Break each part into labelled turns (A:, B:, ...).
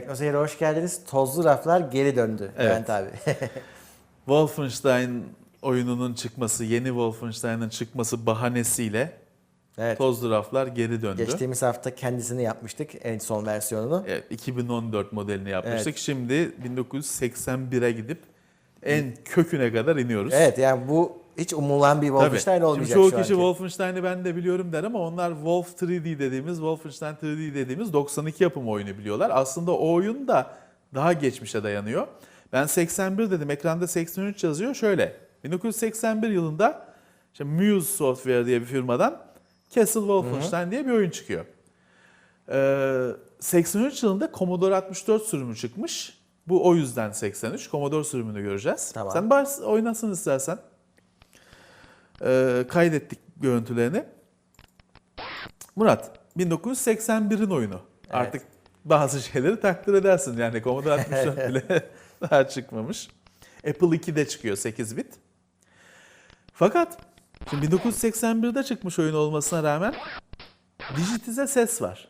A: Teknoseyir'e hoş geldiniz. Tozlu raflar geri döndü.
B: Evet.
A: Levent abi.
B: Wolfenstein oyununun çıkması, yeni Wolfenstein'ın çıkması bahanesiyle
A: evet.
B: tozlu raflar geri döndü.
A: Geçtiğimiz hafta kendisini yapmıştık en son versiyonunu.
B: Evet, 2014 modelini yapmıştık. Şimdi 1981'e gidip en köküne kadar iniyoruz.
A: Evet yani bu hiç umulan bir
B: Tabii.
A: Wolfenstein
B: Şimdi
A: olmayacak
B: çoğu
A: şu
B: kişi
A: anki.
B: Wolfenstein'i ben de biliyorum der ama onlar Wolf 3D dediğimiz, Wolfenstein 3D dediğimiz 92 yapımı oyunu biliyorlar. Aslında o oyun da daha geçmişe dayanıyor. Ben 81 dedim, ekranda 83 yazıyor. Şöyle, 1981 yılında işte Muse Software diye bir firmadan Castle Wolfenstein diye bir oyun çıkıyor. Ee, 83 yılında Commodore 64 sürümü çıkmış. Bu o yüzden 83. Commodore sürümünü göreceğiz.
A: Tamam.
B: Sen bars oynasın istersen. Ee, kaydettik görüntülerini. Murat, 1981'in oyunu. Artık bazı şeyleri takdir edersin. Yani Commodore 64 bile daha çıkmamış. Apple 2'de çıkıyor 8 bit. Fakat şimdi 1981'de çıkmış oyun olmasına rağmen dijitize ses var.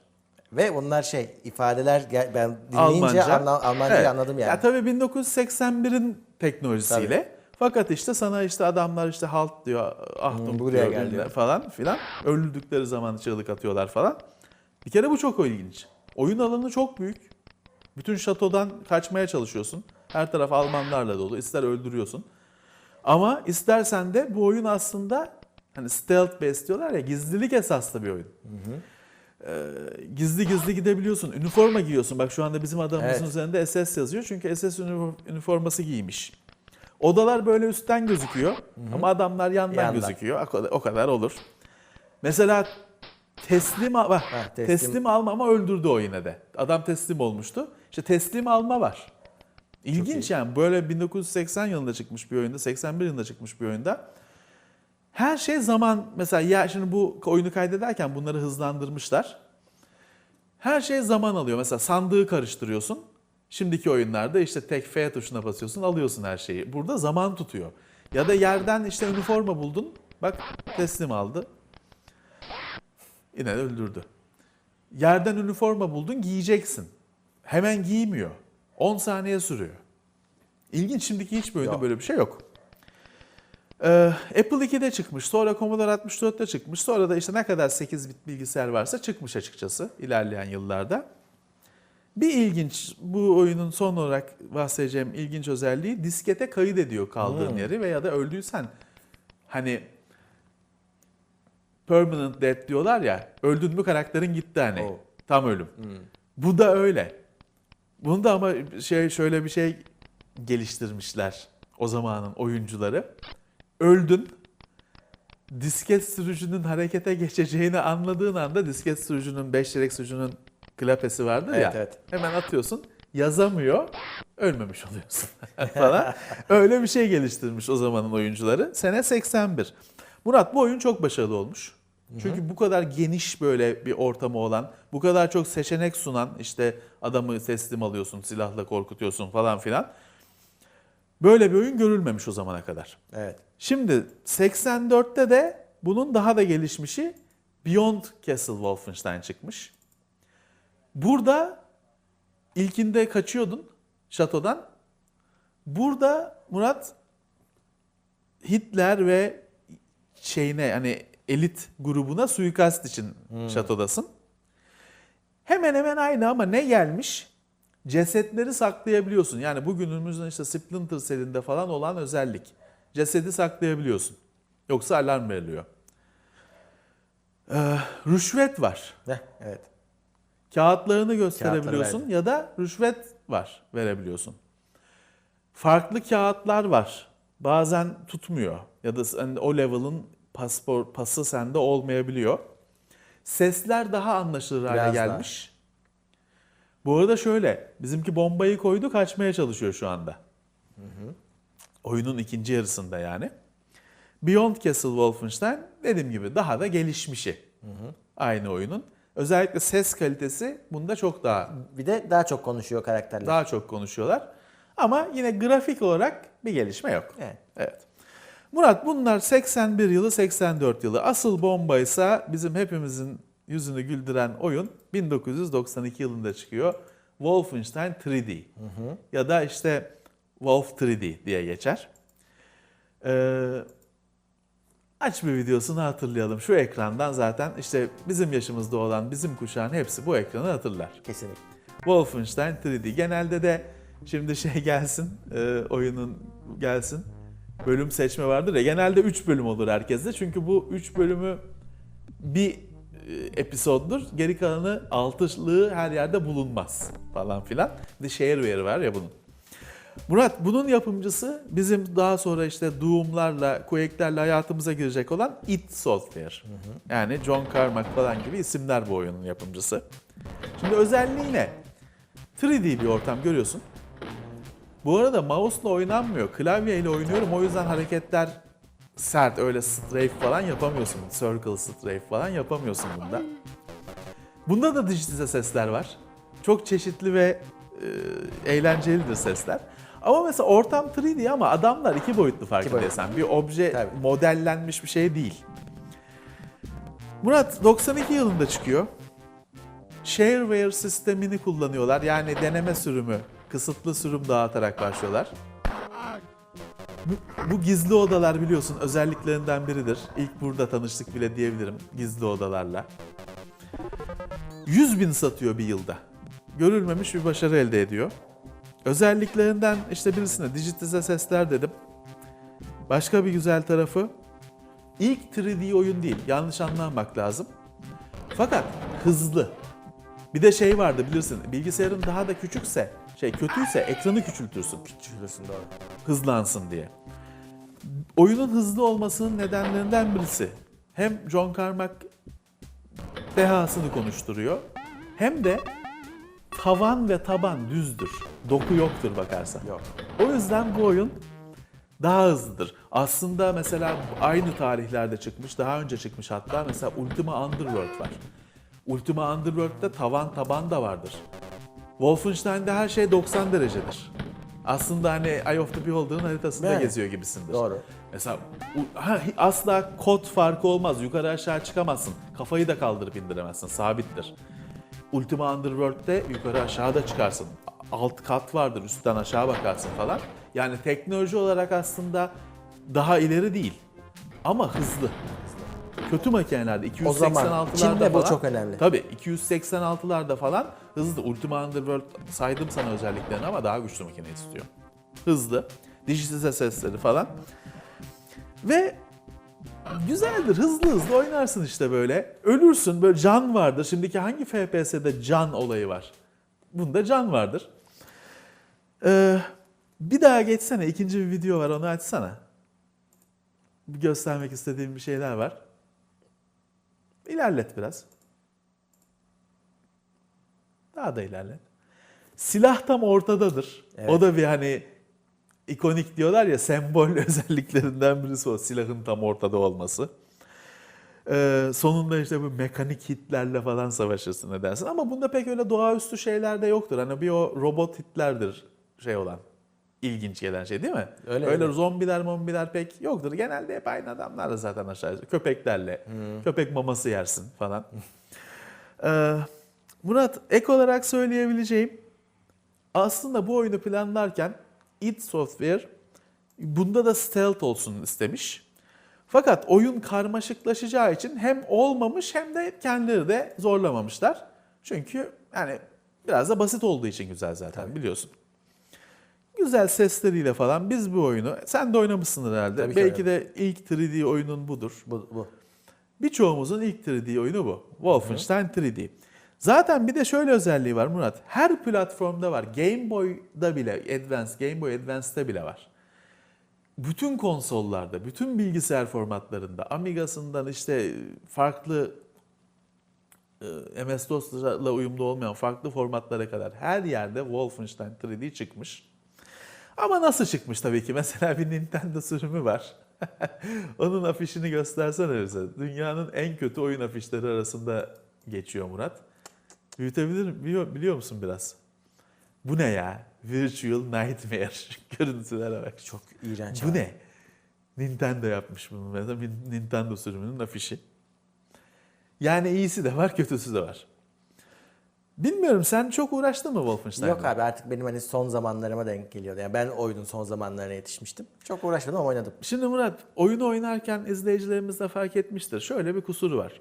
A: Ve bunlar şey ifadeler ben dinleyince
B: Almanca.
A: anla, Almancayı
B: Evet.
A: anladım yani.
B: Ya tabii 1981'in teknolojisiyle. Fakat işte sana işte adamlar işte halt diyor, ahtum
A: Hmm, buraya
B: diyor
A: gel
B: bilmem
A: diyor.
B: falan filan. Öldükleri zaman çığlık atıyorlar falan. Bir kere bu çok ilginç. Oyun alanı çok büyük. Bütün şatodan kaçmaya çalışıyorsun. Her taraf Almanlarla dolu. İster öldürüyorsun. Ama istersen de bu oyun aslında hani stealth based diyorlar ya gizlilik esaslı bir oyun. Ee, gizli gizli gidebiliyorsun. Üniforma giyiyorsun. Bak şu anda bizim adamımızın
A: Evet.
B: üzerinde SS yazıyor. Çünkü SS ünif- üniforması giymiş. Odalar böyle üstten gözüküyor. Ama adamlar yandan,
A: Yandan.
B: gözüküyor. O kadar, o kadar olur. Mesela teslim, al- bak,
A: Ha, teslim.
B: teslim. alma ama öldürdü o yine de. Adam teslim olmuştu. İşte teslim alma var. İlginç yani böyle 1980 yılında çıkmış bir oyunda, 81 yılında çıkmış bir oyunda. Her şey zaman mesela ya şimdi bu oyunu kaydederken bunları hızlandırmışlar. Her şey zaman alıyor. Mesela sandığı karıştırıyorsun. Şimdiki oyunlarda işte tek F tuşuna basıyorsun alıyorsun her şeyi. Burada zaman tutuyor. Ya da yerden işte üniforma buldun. Bak teslim aldı. Yine de öldürdü. Yerden üniforma buldun giyeceksin. Hemen giymiyor. 10 saniye sürüyor. İlginç şimdiki hiçbir oyunda böyle bir şey yok. Ee, Apple 2'de çıkmış, sonra Commodore 64'te çıkmış, sonra da işte ne kadar 8 bit bilgisayar varsa çıkmış açıkçası ilerleyen yıllarda. Bir ilginç, bu oyunun son olarak bahsedeceğim ilginç özelliği diskete kayıt ediyor kaldığın
A: Hmm.
B: yeri veya da öldüysen hani permanent death diyorlar ya, öldün mü karakterin gitti hani.
A: Oh.
B: Tam ölüm. Bu da öyle. Bunu da ama şey şöyle bir şey geliştirmişler o zamanın oyuncuları. Öldün. Disket sürücünün harekete geçeceğini anladığın anda disket sürücünün 5 direk sürücünün klapesi vardır ya.
A: Evet, evet.
B: Hemen atıyorsun. Yazamıyor. Ölmemiş oluyorsun falan. Öyle bir şey geliştirmiş o zamanın oyuncuları. Sene 81. Murat bu oyun çok başarılı olmuş. Çünkü bu kadar geniş böyle bir ortamı olan, bu kadar çok seçenek sunan, işte adamı teslim alıyorsun, silahla korkutuyorsun falan filan. Böyle bir oyun görülmemiş o zamana kadar.
A: Evet.
B: Şimdi 84'te de bunun daha da gelişmişi Beyond Castle Wolfenstein çıkmış. Burada ilkinde kaçıyordun şatodan. Burada Murat Hitler ve şeyine hani elit grubuna suikast için şatodasın. Hemen hemen aynı ama ne gelmiş? Cesetleri saklayabiliyorsun. Yani bugünümüzün işte Splinter Cell'inde falan olan özellik. Cesedi saklayabiliyorsun. Yoksa alarm veriliyor. Ee, rüşvet var.
A: Heh, evet.
B: Kağıtlarını gösterebiliyorsun ya da rüşvet var verebiliyorsun. Farklı kağıtlar var. Bazen tutmuyor ya da sen o level'ın paspor pası sende olmayabiliyor. Sesler daha anlaşılır hale
A: Biraz daha.
B: gelmiş. Bu arada şöyle, bizimki bombayı koydu kaçmaya çalışıyor şu anda. Oyunun ikinci yarısında yani. Beyond Castle Wolfenstein dediğim gibi daha da gelişmişi aynı oyunun. Özellikle ses kalitesi bunda çok daha
A: Bir de daha çok konuşuyor karakterler.
B: daha çok konuşuyorlar. Ama yine grafik olarak bir gelişme yok.
A: Evet.
B: Evet. Murat bunlar 81 yılı 84 yılı. Asıl bombaysa bizim hepimizin yüzünü güldüren oyun 1992 yılında çıkıyor. Wolfenstein 3D ya da işte Wolf 3D diye geçer. Ee, aç bir videosunu hatırlayalım. Şu ekrandan zaten işte bizim yaşımızda olan bizim kuşağın hepsi bu ekranı hatırlar.
A: Kesinlikle.
B: Wolfenstein 3D. Genelde de şimdi şey gelsin, e, oyunun gelsin. Bölüm seçme vardır ya. Genelde 3 bölüm olur herkeste. Çünkü bu 3 bölümü bir e, episoddur. Geri kalanı altılığı her yerde bulunmaz falan filan. Bir de shareware var ya bunun. Murat bunun yapımcısı bizim daha sonra işte Doom'larla, Quake'lerle hayatımıza girecek olan id Software. Yani John Carmack falan gibi isimler bu oyunun yapımcısı. Şimdi özelliği ne? 3D bir ortam görüyorsun. Bu arada mouse'la oynanmıyor. Klavyeyle oynuyorum. O yüzden hareketler sert. Öyle strafe falan yapamıyorsun. Circle strafe falan yapamıyorsun bunda. Bunda da dijitize sesler var. Çok çeşitli ve e, eğlencelidir sesler. Ama mesela ortam 3D ama adamlar iki boyutlu farkındaysan. Bir obje
A: Tabii.
B: modellenmiş bir şey değil. Murat 92 yılında çıkıyor. Shareware sistemini kullanıyorlar. Yani deneme sürümü, kısıtlı sürüm dağıtarak başlıyorlar. Bu- Bu gizli odalar biliyorsun özelliklerinden biridir. İlk burada tanıştık bile diyebilirim gizli odalarla. 100 bin satıyor bir yılda. Görülmemiş bir başarı elde ediyor. Özelliklerinden işte birisine dijitize sesler dedim. Başka bir güzel tarafı ilk 3D oyun değil. Yanlış anlamamak lazım. Fakat hızlı. Bir de şey vardı bilirsin. Bilgisayarın daha da küçükse, şey kötüyse ekranı küçültürsün
A: Şurasın doğru.
B: hızlansın diye. Oyunun hızlı olmasının nedenlerinden birisi hem John Carmack dehasını konuşturuyor hem de tavan ve taban düzdür. Doku yoktur bakarsan.
A: Yok.
B: O yüzden bu oyun daha hızlıdır. Aslında mesela aynı tarihlerde çıkmış, daha önce çıkmış hatta mesela Ultima Underworld var. Ultima Underworld'de tavan taban da vardır. Wolfenstein'de her şey 90 derecedir. Aslında hani Eye of the Beholder'ın haritasında
A: Yani.
B: geziyor gibisindir.
A: Doğru.
B: Mesela asla kod farkı olmaz. Yukarı aşağı çıkamazsın. Kafayı da kaldırıp indiremezsin. Sabittir. Ultima Underworld'de yukarı aşağı da çıkarsın. Alt kat vardır. Üstten aşağı bakarsın falan. Yani teknoloji olarak aslında daha ileri değil. Ama hızlı. Kötü makinelerde 286'larda
A: O zaman Çin'de bu
B: falan.
A: çok önemli.
B: Tabii 286'larda falan hızlı. Ultima Underworld saydım sana özelliklerini ama daha güçlü makine istiyor. Hızlı. Dijitize sesleri falan. Ve güzeldir. Hızlı hızlı oynarsın işte böyle. Ölürsün böyle can vardır. Şimdiki hangi FPS'de can olayı var? Bunda can vardır. Ee, bir daha geçsene. ikinci bir video var onu açsana. Bir göstermek istediğim bir şeyler var. İlerlet biraz. Daha da ilerlet. Silah tam ortadadır.
A: Evet.
B: O da bir hani ikonik diyorlar ya sembol özelliklerinden birisi o silahın tam ortada olması. Ee, sonunda işte bu mekanik hitlerle falan savaşırsın edersin ama bunda pek öyle doğaüstü şeyler de yoktur. Hani bir o robot hitlerdir şey olan ilginç gelen şey değil mi?
A: Öyle,
B: öyle
A: öyle.
B: zombiler mombiler pek yoktur. Genelde hep aynı adamlar da zaten aşağı yukarı. Köpeklerle. Köpek maması yersin falan. Ee, Murat ek olarak söyleyebileceğim aslında bu oyunu planlarken id Software bunda da stealth olsun istemiş. Fakat oyun karmaşıklaşacağı için hem olmamış hem de kendileri de zorlamamışlar. Çünkü yani biraz da basit olduğu için güzel zaten biliyorsun. Güzel sesleriyle falan biz bu oyunu sen de oynamışsındır herhalde.
A: Tabii ki
B: Belki de ilk 3D oyunun budur.
A: Bu, bu.
B: Birçoğumuzun ilk 3D oyunu bu. Wolfenstein 3D. Zaten bir de şöyle özelliği var Murat. Her platformda var. Game Boy'da bile, Advance, Game Boy Advance'da bile var. Bütün konsollarda, bütün bilgisayar formatlarında, Amiga'sından işte farklı e, MS-DOS'la uyumlu olmayan farklı formatlara kadar her yerde Wolfenstein 3D çıkmış. Ama nasıl çıkmış tabii ki? Mesela bir Nintendo sürümü var. Onun afişini göstersene bize. Dünyanın en kötü oyun afişleri arasında geçiyor Murat. Büyütebilir biliyor, biliyor musun biraz? Bu ne ya? Virtual Nightmare. Görüntülere bak.
A: Çok iğrenç.
B: Bu
A: abi.
B: ne? Nintendo yapmış bunu. Mesela Nintendo sürümünün afişi. Yani iyisi de var, kötüsü de var. Bilmiyorum sen çok uğraştın mı Wolfenstein'la?
A: Yok abi artık benim hani son zamanlarıma denk geliyordu. Yani ben oyunun son zamanlarına yetişmiştim. Çok uğraşmadım ama oynadım.
B: Şimdi Murat oyunu oynarken izleyicilerimiz de fark etmiştir. Şöyle bir kusuru var.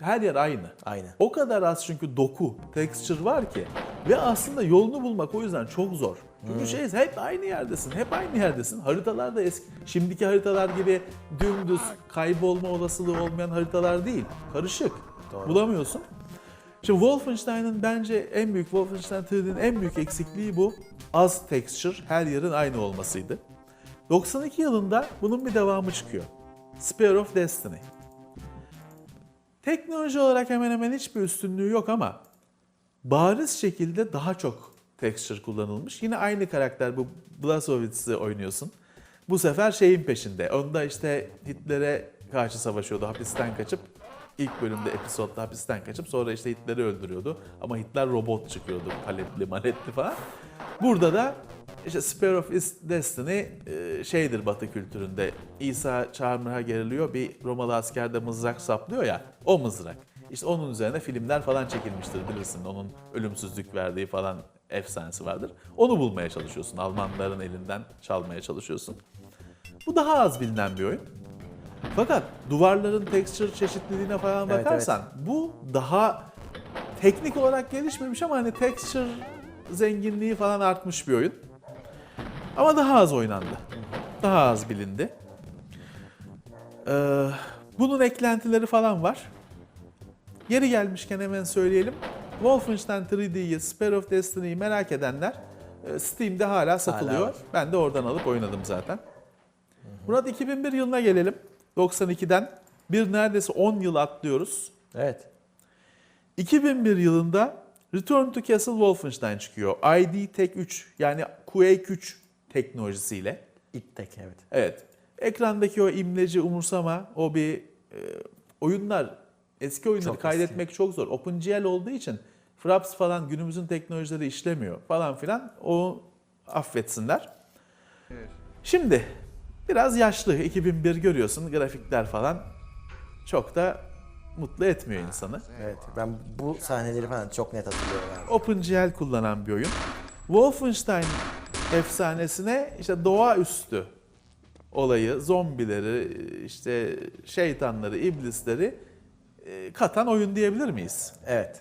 B: Her yer aynı.
A: Aynı.
B: O kadar az çünkü doku, texture var ki ve aslında yolunu bulmak o yüzden çok zor. Çünkü şey hep aynı yerdesin, hep aynı yerdesin. Haritalar da eski, şimdiki haritalar gibi dümdüz kaybolma olasılığı olmayan haritalar değil. Karışık.
A: Doğru.
B: Bulamıyorsun. Şimdi Wolfenstein'ın bence en büyük Wolfenstein 3D'nin en büyük eksikliği bu. Az texture, her yerin aynı olmasıydı. 92 yılında bunun bir devamı çıkıyor. Spear of Destiny. Teknoloji olarak hemen hemen hiçbir üstünlüğü yok ama bariz şekilde daha çok texture kullanılmış. Yine aynı karakter bu Blazowicz'i oynuyorsun. Bu sefer şeyin peşinde. Onda işte Hitler'e karşı savaşıyordu. Hapisten kaçıp ilk bölümde episodda hapisten kaçıp sonra işte Hitler'i öldürüyordu. Ama Hitler robot çıkıyordu. Paletli maletli falan. Burada da işte Spear of Destiny e, şeydir Batı kültüründe. İsa çarmıha geriliyor. Bir Romalı askerde mızrak saplıyor ya. O mızrak. İşte onun üzerine filmler falan çekilmiştir bilirsin. Onun ölümsüzlük verdiği falan efsanesi vardır. Onu bulmaya çalışıyorsun. Almanların elinden çalmaya çalışıyorsun. Bu daha az bilinen bir oyun. Fakat duvarların texture çeşitliliğine falan
A: Evet,
B: bakarsan bu daha teknik olarak gelişmemiş ama hani texture zenginliği falan artmış bir oyun. Ama daha az oynandı. Daha az bilindi. Ee, bunun eklentileri falan var. Yeri gelmişken hemen söyleyelim. Wolfenstein 3D'yi, Spear of Destiny'yi merak edenler e, Steam'de hala satılıyor.
A: var.
B: ben de oradan alıp oynadım zaten. Murat 2001 yılına gelelim. 92'den bir neredeyse 10 yıl atlıyoruz.
A: Evet.
B: 2001 yılında Return to Castle Wolfenstein çıkıyor. ID Tech 3 yani Quake 3 teknolojisiyle.
A: İlk tek evet.
B: Evet. Ekrandaki o imleci umursama, o bir e, oyunlar, eski oyunları
A: Çok
B: kaydetmek çok zor. OpenGL olduğu için Fraps falan günümüzün teknolojileri işlemiyor falan filan. O affetsinler. Şimdi biraz yaşlı 2001 görüyorsun grafikler falan çok da mutlu etmiyor insanı.
A: Evet. Ben bu sahneleri falan çok net hatırlıyorum.
B: OpenGL kullanan bir oyun. Wolfenstein efsanesine işte doğaüstü olayı, zombileri, işte şeytanları, iblisleri e, katan oyun diyebilir miyiz?
A: Evet.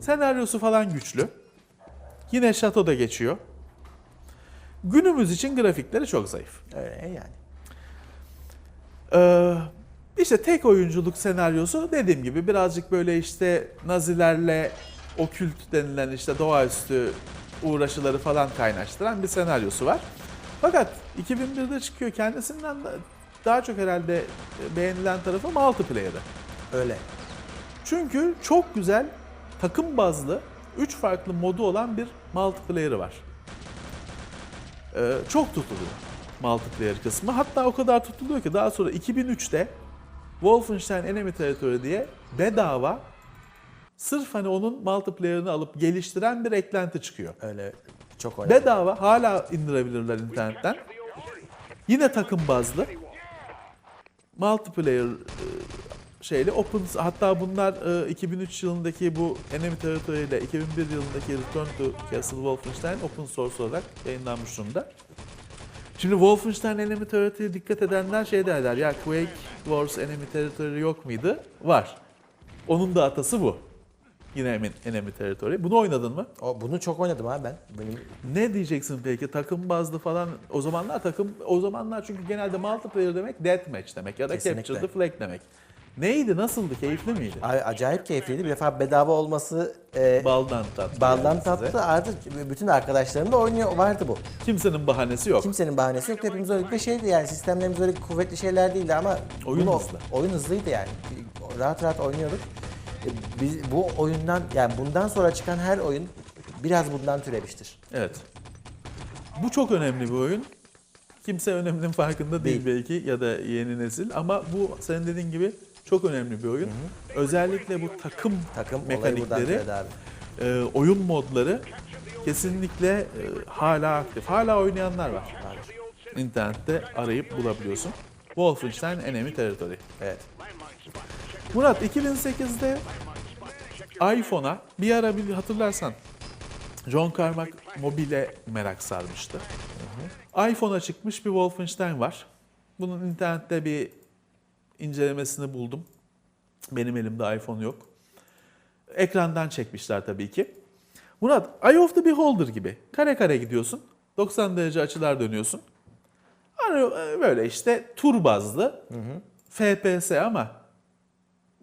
B: Senaryosu falan güçlü. Yine şatoda geçiyor. Günümüz için grafikleri çok zayıf.
A: Öyle yani.
B: Ee, işte tek oyunculuk senaryosu dediğim gibi birazcık böyle işte Nazilerle okült denilen işte doğaüstü uğraşıları falan kaynaştıran bir senaryosu var. Fakat 2001'de çıkıyor kendisinden de daha çok herhalde beğenilen tarafı multiplayer'ı.
A: Öyle.
B: Çünkü çok güzel takım bazlı 3 farklı modu olan bir multiplayer'ı var. Ee, çok tutuluyor multiplayer kısmı. Hatta o kadar tutuluyor ki daha sonra 2003'te Wolfenstein Enemy Territory diye bedava sırf hani onun multiplayer'ını alıp geliştiren bir eklenti çıkıyor.
A: Öyle. Çok oynadım.
B: Bedava hala indirebilirler internetten. Yine takım bazlı. Multiplayer e, şeyli open hatta bunlar e, 2003 yılındaki bu Enemy Territory ile 2001 yılındaki Return to Castle Wolfenstein open source olarak yayınlanmış durumda. Şimdi Wolfenstein Enemy Territory'ye dikkat edenler şey derler ya Quake Wars Enemy Territory yok muydu? Var. Onun da atası bu. Yine Enemy- Enemy Territory. Bunu oynadın mı?
A: O, bunu çok oynadım abi ben. Benim
B: Ne diyeceksin peki? Takım bazlı falan. O zamanlar takım, o zamanlar çünkü genelde multiplayer demek deathmatch demek ya da
A: Kesinlikle.
B: capture the flag demek. Neydi? Nasıldı? Keyifli miydi?
A: a- acayip keyifliydi. Bir defa bedava olması e,
B: Baldan tatlı.
A: baldan
B: yani size.
A: tatlı. Artık bütün arkadaşlarım da oynuyor vardı bu.
B: Kimsenin bahanesi yok.
A: Kimsenin bahanesi yok. Hepimiz öyle bir şeydi yani. Sistemlerimiz öyle kuvvetli şeyler değildi ama
B: Oyun
A: bunu-
B: hızlı.
A: Oyun hızlıydı yani. Rahat rahat oynuyorduk. Biz bu oyundan yani bundan sonra çıkan her oyun biraz bundan türemiştir.
B: Evet. Bu çok önemli bir oyun. Kimse öneminin farkında değil,
A: Değil.
B: belki ya da yeni nesil ama bu senin dediğin gibi çok önemli bir oyun. Özellikle bu takım,
A: Takım
B: mekanikleri, e, oyun modları kesinlikle e, hala aktif. Hala oynayanlar var. İnternette arayıp bulabiliyorsun. Wolfenstein Enemy Territory.
A: Evet.
B: Murat 2008'de iPhone'a bir ara bir hatırlarsan John Carmack mobile merak sarmıştı. iPhone'a çıkmış bir Wolfenstein var. Bunun internette bir incelemesini buldum. Benim elimde iPhone yok. Ekrandan çekmişler tabii ki. Murat, Eye of the Beholder gibi. Kare kare gidiyorsun. 90 derece açılar dönüyorsun. Hani böyle işte tur bazlı. FPS ama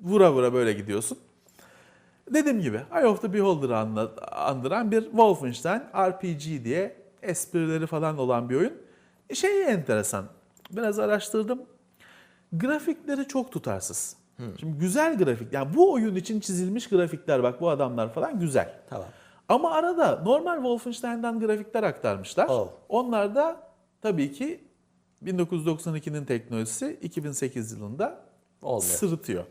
B: vura vura böyle gidiyorsun. Dediğim gibi Eye of the Beholder'ı andıran bir Wolfenstein RPG diye esprileri falan olan bir oyun. Şeyi enteresan. Biraz araştırdım. Grafikleri çok tutarsız. Şimdi güzel grafik. Yani bu oyun için çizilmiş grafikler bak bu adamlar falan güzel.
A: Tamam.
B: Ama arada normal Wolfenstein'dan grafikler aktarmışlar.
A: Oh.
B: Onlar da tabii ki 1992'nin teknolojisi 2008 yılında
A: Olmuyor.
B: sırıtıyor.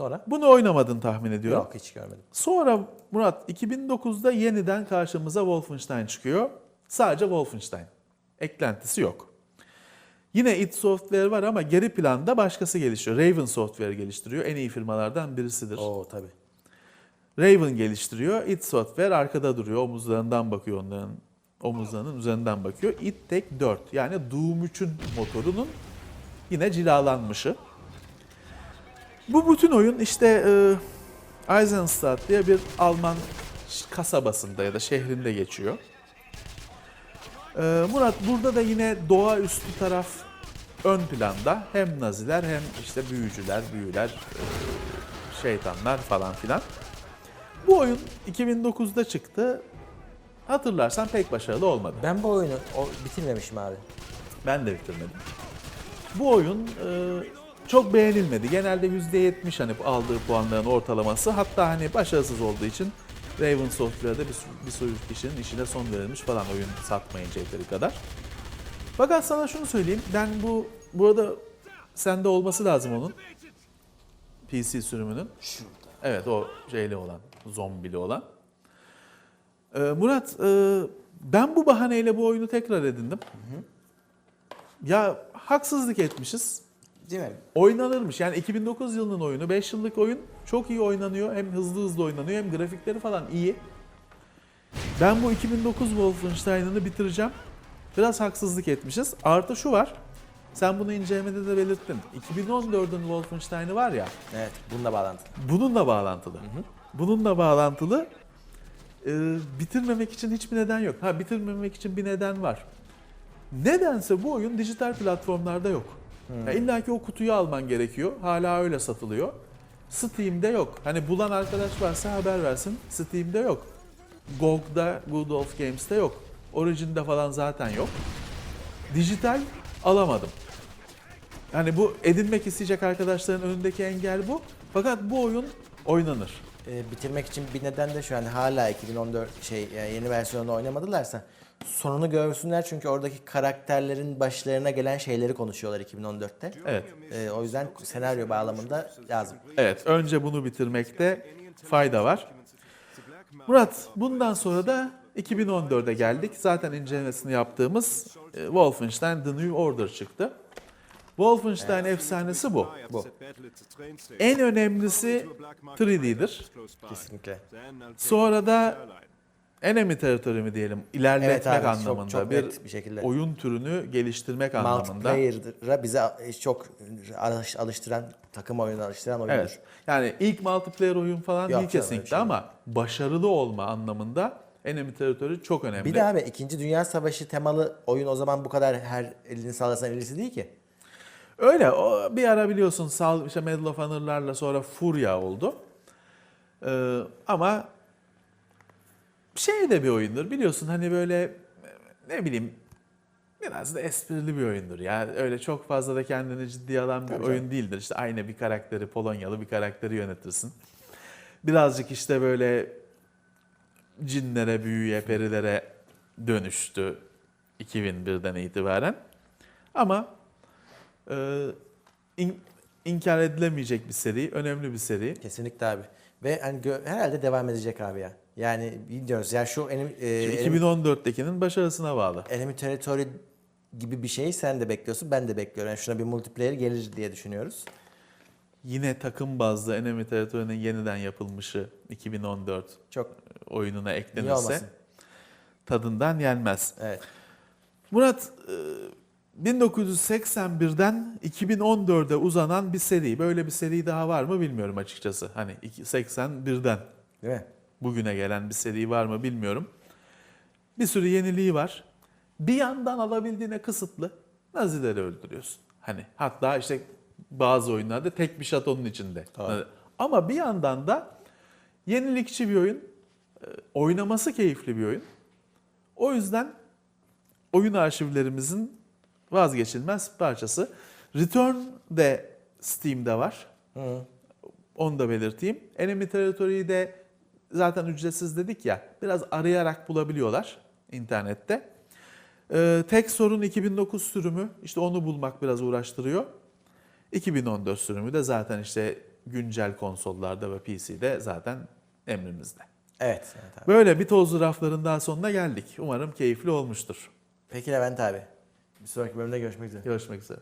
A: Sonra?
B: Bunu oynamadın tahmin ediyorum.
A: Yok hiç görmedim.
B: Sonra Murat 2009'da yeniden karşımıza Wolfenstein çıkıyor. Sadece Wolfenstein. Eklentisi yok. Yine id Software var ama geri planda başkası geliştiriyor. Raven Software geliştiriyor. En iyi firmalardan birisidir.
A: Oo tabii.
B: Raven geliştiriyor. id Software arkada duruyor. Omuzlarından bakıyor onların. Omuzlarının üzerinden bakıyor. id Tek 4 yani Doom 3'ün motorunun yine cilalanmışı. Bu bütün oyun işte e, Eisenstadt diye bir Alman kasabasında ya da şehrinde geçiyor. E, Murat burada da yine doğaüstü taraf ön planda. Hem naziler hem işte büyücüler, büyüler, e, şeytanlar falan filan. Bu oyun 2009'da çıktı. Hatırlarsan pek başarılı olmadı.
A: Ben bu oyunu o, bitirmemişim abi.
B: Ben de bitirmedim. Bu oyun e, çok beğenilmedi. Genelde %70 hani aldığı puanların ortalaması. Hatta hani başarısız olduğu için Raven Software'da bir, bir sürü kişinin işine son verilmiş falan oyun satmayınca yeteri kadar. Fakat sana şunu söyleyeyim. Ben bu burada sende olması lazım onun. PC sürümünün. Evet o şeyli olan, zombili olan. Ee, Murat, e, ben bu bahaneyle bu oyunu tekrar edindim. Ya haksızlık etmişiz.
A: Değil mi?
B: Oynanırmış. Yani 2009 yılının oyunu, 5 yıllık oyun çok iyi oynanıyor. Hem hızlı hızlı oynanıyor hem grafikleri falan iyi. Ben bu 2009 Wolfenstein'ını bitireceğim. Biraz haksızlık etmişiz. Artı şu var. Sen bunu incelemede de belirttin. 2014'ün Wolfenstein'ı var ya.
A: Evet bununla bağlantılı.
B: Bununla bağlantılı. Bununla bağlantılı. Ee, bitirmemek için hiçbir neden yok. Ha bitirmemek için bir neden var. Nedense bu oyun dijital platformlarda yok. Ya İlla ki o kutuyu alman gerekiyor. Hala öyle satılıyor. Steam'de yok. Hani bulan arkadaş varsa haber versin. Steam'de yok. GOG'da, Good of Games'te yok. Origin'de falan zaten yok. Dijital alamadım. Yani bu edinmek isteyecek arkadaşların önündeki engel bu. Fakat bu oyun oynanır.
A: Ee, bitirmek için bir neden de şu an hala 2014 şey yani yeni versiyonda oynamadılarsa sonunu görsünler çünkü oradaki karakterlerin başlarına gelen şeyleri konuşuyorlar 2014'te.
B: Evet.
A: Ee, o yüzden senaryo bağlamında lazım.
B: Evet, önce bunu bitirmekte fayda var. Murat, bundan sonra da 2014'e geldik. Zaten incelemesini yaptığımız e, Wolfenstein The New Order çıktı. Wolfenstein efsanesi bu.
A: Bu.
B: En önemlisi 3D'dir.
A: Kesinlikle.
B: Sonra da enemy territory mi diyelim, ilerletmek
A: Evet abi, çok-
B: anlamında
A: çok
B: bir
A: net bir şekilde.
B: oyun türünü geliştirmek anlamında.
A: Multiplayer'a bize çok alış- alıştıran, takım oyunu alıştıran oyundur.
B: Evet. Yani ilk multiplayer oyun falan
A: Yok
B: değil
A: bir
B: kesinlikle
A: şey
B: ama başarılı olma anlamında enemy territory çok önemli.
A: Bir de abi 2. Dünya Savaşı temalı oyun o zaman bu kadar her elini sallasan elisi değil ki.
B: Öyle. O bir ara biliyorsun sal işte Medal of Honor'larla sonra Furya oldu. Ee, ama şey de bir oyundur biliyorsun hani böyle ne bileyim biraz da esprili bir oyundur ya. Öyle çok fazla da kendini ciddiye alan bir
A: Tabii
B: oyun değildir. İşte aynı bir karakteri Polonyalı bir karakteri yönetirsin. Birazcık işte böyle cinlere, büyüye, perilere dönüştü 2001'den itibaren. Ama e, in- inkar edilemeyecek bir seri, önemli bir seri.
A: Kesinlikle abi. Ve hani herhalde devam edecek abi ya. Yani bilmiyoruz. Ya şu enemy, e, enemy,
B: 2014'tekinin başarısına bağlı.
A: enemy territory gibi bir şeyi sen de bekliyorsun. Ben de bekliyorum. Yani şuna bir multiplayer gelir diye düşünüyoruz.
B: Yine takım bazlı Enemy Territory'nin yeniden yapılmışı 2014
A: Çok
B: oyununa eklenirse tadından yenmez.
A: Evet.
B: Murat e, 1981'den 2014'e uzanan bir seri. Böyle bir seri daha var mı bilmiyorum açıkçası. Hani iki- 81'den
A: Değil mi?
B: Bugüne gelen bir seri var mı bilmiyorum. Bir sürü yeniliği var. Bir yandan alabildiğine kısıtlı Nazileri öldürüyorsun. Hani hatta işte bazı oyunlarda tek bir şatonun içinde.
A: Tabii.
B: Ama bir yandan da yenilikçi bir oyun. e, Oynaması keyifli bir oyun. O yüzden oyun arşivlerimizin vazgeçilmez parçası. Return de Steam'de var.
A: Hı.
B: Onu da belirteyim. Enemy Territory'yi de zaten ücretsiz dedik ya. Biraz arayarak bulabiliyorlar internette. Ee, tek sorun 2009 sürümü. İşte onu bulmak biraz uğraştırıyor. 2014 sürümü de zaten işte güncel konsollarda ve PC'de zaten emrimizde.
A: Evet. evet abi.
B: Böyle bir tozlu rafların daha sonuna geldik. Umarım keyifli olmuştur.
A: Peki Levent abi. Bir sonraki bölümde görüşmek üzere.
B: Görüşmek üzere.